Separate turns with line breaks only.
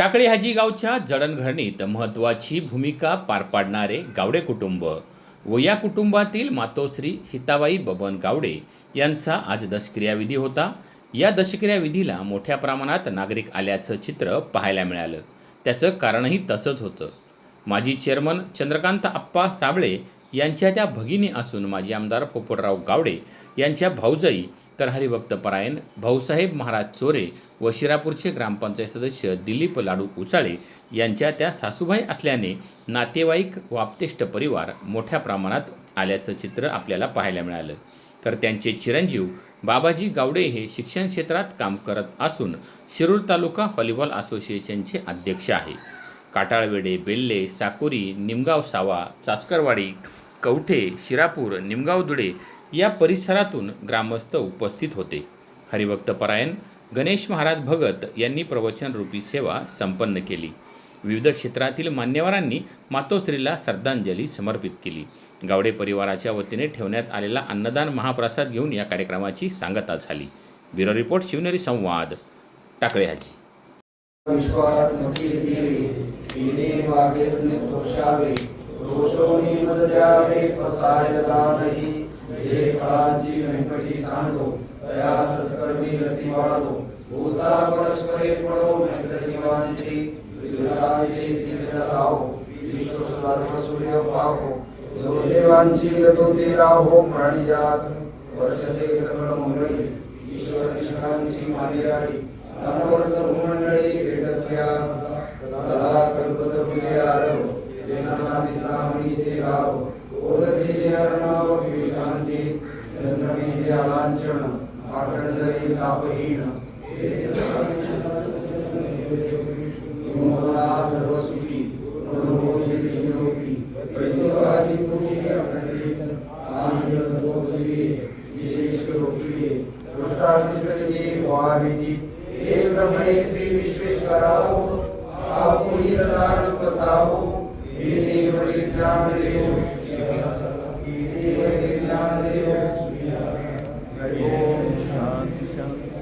टाकळी हाजी गावच्या जडणघडणीत महत्त्वाची भूमिका पार पाडणारे गावडे कुटुंब. व या कुटुंबातील मातोश्री सीताबाई बबन गावडे यांचा आज दशक्रियाविधी होता. या दशक्रियाविधीला मोठ्या प्रमाणात नागरिक आल्याचं चित्र पाहायला मिळालं. त्याचं कारणही तसंच होतं. माजी चेअरमन चंद्रकांत आप्पा साबळे यांच्या त्या भगिनी असून माजी आमदार पोपटराव गावडे यांच्या भाऊजाई तर हरिभक्त परायण भाऊसाहेब महाराज चोरे व शिरापूरचे ग्रामपंचायत सदस्य दिलीप लाडू उचाळे यांच्या त्या सासूबाई असल्याने नातेवाईक व आप्तेष्ट परिवार मोठ्या प्रमाणात आल्याचं चित्र आपल्याला पाहायला मिळालं. तर त्यांचे चिरंजीव बाबाजी गावडे हे शिक्षण क्षेत्रात काम करत असून शिरूर तालुका व्हॉलीबॉल असोसिएशनचे अध्यक्ष आहे. काटाळवेडे बेल्ले साकोरी निमगाव सावा चासकरवाडी कवठे शिरापूर निमगाव धुळे या परिसरातून ग्रामस्थ उपस्थित होते. हरिभक्तपरायण गणेश महाराज भगत यांनी प्रवचन रूपी सेवा संपन्न केली. विविध क्षेत्रातील मान्यवरांनी मातोश्रीला श्रद्धांजली समर्पित केली. गावडे परिवाराच्या वतीने ठेवण्यात आलेला अन्नदान महाप्रसाद घेऊन या कार्यक्रमाची सांगता झाली. ब्युरो रिपोर्ट शिवनेरी संवाद टाकळे हाजी
विश्वात हे कांची वेंकटी सांडो दया सत्कर्मी गति वाळो भूता परस्परे पडो वेंकटीवांची विराचे दिव्य लावो विश्व सर्व सूर्य पाहो जो जे वांची गतो ते लावो प्राणीजात, वर्षते सर्व मंगळी ईश्वर निष्ठांची मानिराळी अनवर्त भूमंडळी भेटत्या तदा कल्पतरुचे आरव जेना जिल्हा म्हणजे गाव ओळखिले अर्णाव विषाण लांछन आकंदरी तापहीन मोला सर्वसुखी प्रभोजि योगी वैद्यवादि पुण्य अखंडित आनंद भोगिये विशेष रोगिये दुष्टाधिष्ठिते वाविधि एक ब्रह्मणे श्री विश्वेश्वराओ आपको ही तदान पसाओ वीरे वरि ज्ञान देव out.